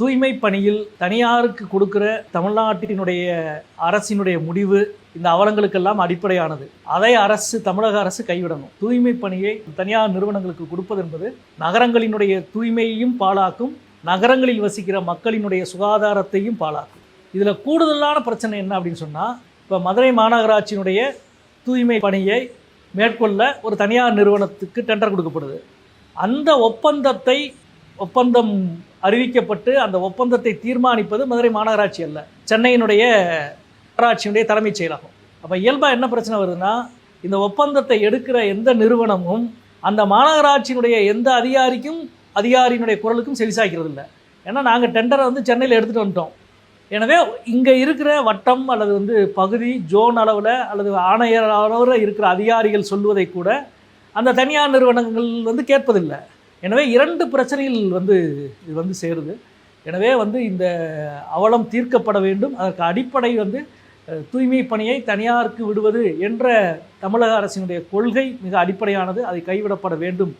தூய்மை பணியில் தனியாருக்கு கொடுக்கிற தமிழ்நாட்டினுடைய அரசினுடைய முடிவு இந்த அவலங்களுக்கெல்லாம் அடிப்படையானது. அதை அரசு தமிழக அரசு கைவிடணும். தூய்மை பணியை தனியார் நிறுவனங்களுக்கு கொடுப்பது என்பது நகரங்களினுடைய தூய்மையையும் பாழாக்கும் நகரங்களில் வசிக்கிற மக்களினுடைய சுகாதாரத்தையும் பாழாக்கும். இதில் கூடுதலான பிரச்சனை என்ன அப்படின்னு சொன்னால் இப்போ மதுரை மாநகராட்சியினுடைய தூய்மை பணியை மேற்கொள்ள ஒரு தனியார் நிறுவனத்துக்கு டெண்டர் கொடுக்கப்படுது. அந்த ஒப்பந்தத்தை ஒப்பந்தம் அறிவிக்கப்பட்டு அந்த ஒப்பந்தத்தை தீர்மானிப்பது மதுரை மாநகராட்சி அல்ல. சென்னையினுடைய நகராட்சியினுடைய தலைமைச் செயலகம். அப்போ இயல்பாக என்ன பிரச்சனை வருதுன்னா இந்த ஒப்பந்தத்தை எடுக்கிற எந்த நிறுவனமும் அந்த மாநகராட்சியினுடைய எந்த அதிகாரிக்கும் அதிகாரியினுடைய குரலுக்கும் செவிசாய்க்கிறது இல்லை ஏன்னா நாங்கள் டெண்டரை வந்து சென்னையில் எடுத்துகிட்டு வந்துட்டோம். எனவே இங்கே இருக்கிற வட்டம் அல்லது வந்து பகுதி ஜோன் அளவில் அல்லது ஆணையர் அளவில் இருக்கிற அதிகாரிகள் சொல்வதை கூட அந்த தனியார் நிறுவனங்கள் வந்து கேட்பதில்லை. எனவே இரண்டு பிரச்சனைகள் வந்து இது வந்து சேருது. எனவே வந்து இந்த அவலம் தீர்க்கப்பட வேண்டும். அதற்கு அடிப்படை வந்து தூய்மை பணியை தனியாருக்கு விடுவது என்ற தமிழக அரசினுடைய கொள்கை மிக அடிப்படையானது. அதை கைவிடப்பட வேண்டும்.